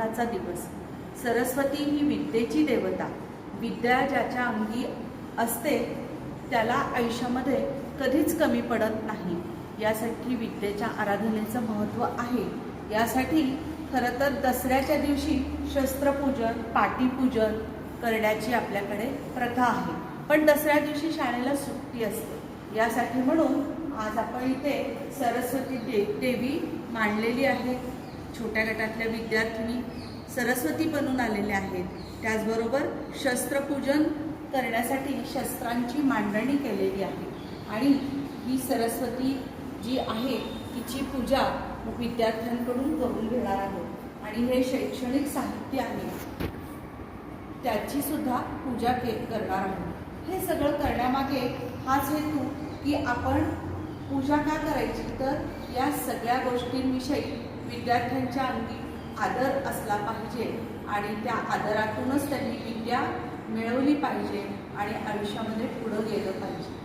आराधनाचा दिवस. सरस्वती ही विद्येची देवता. विद्या ज्याच्या अंगी असते त्याला आयुष्यामध्ये कधीच कमी पडत नाही. यासाठी विद्येच्या आराधनेचं महत्त्व आहे. यासाठी खरं तर दसऱ्याच्या दिवशी शस्त्रपूजन पाटीपूजन करण्याची आपल्याकडे प्रथा आहे. पण दसऱ्या दिवशी शाळेला सुट्टी असते. यासाठी म्हणून आज आपण इथे सरस्वती दे देवी मांडलेली आहे. छोट्या गटातल्या विद्यार्थिनी सरस्वती बनून आलेल्या आहेत. त्याचबरोबर शस्त्रपूजन करण्यासाठी शस्त्रांची मांडणी केलेली आहे. आणि ही सरस्वती जी आहे तिची पूजा विद्यार्थ्यांकडून करून घेणार आहोत. आणि हे शैक्षणिक साहित्य आहे. त्याची सुद्धा पूजा के करणार आहोत. हे सगळं करण्यामागे हाच हेतू की आपण पूजा का करायची? तर या सगळ्या गोष्टींविषयी विद्यार्थ्यांच्या अंगी आदर असला पाहिजे आणि त्या आदरातूनच त्यांनी विद्या मिळवली पाहिजे आणि आयुष्यामध्ये पुढं गेलं पाहिजे.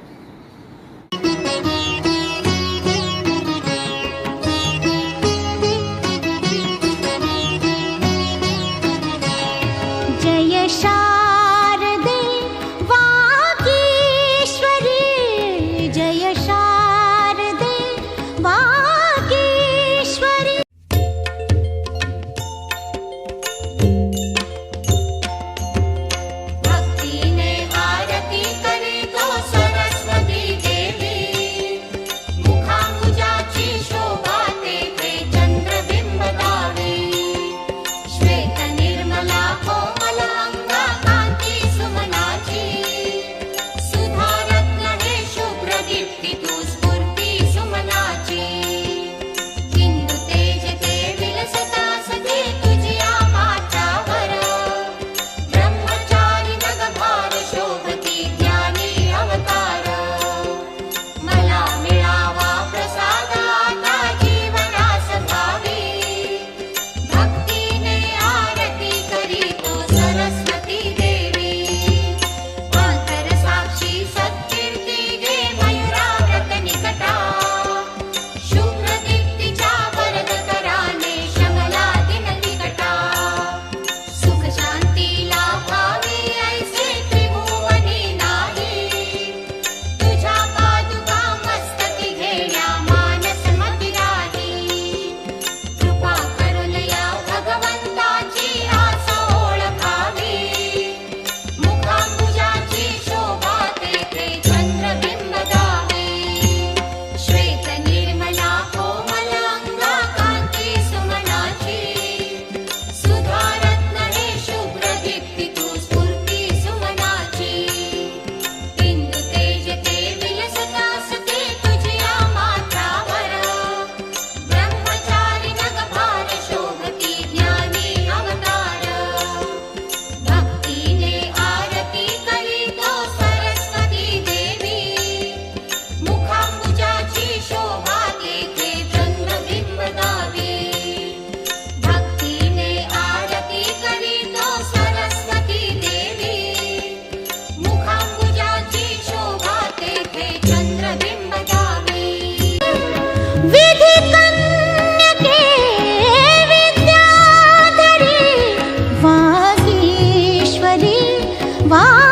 வா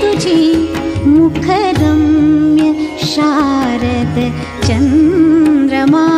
तुझी मुखरम्य शारद चंद्रमा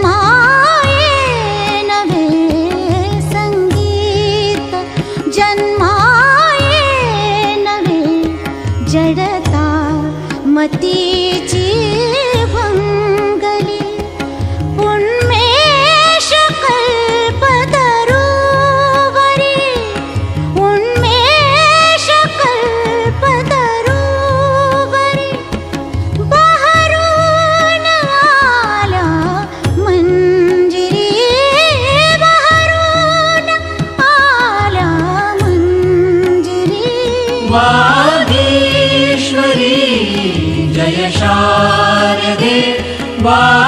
Bye.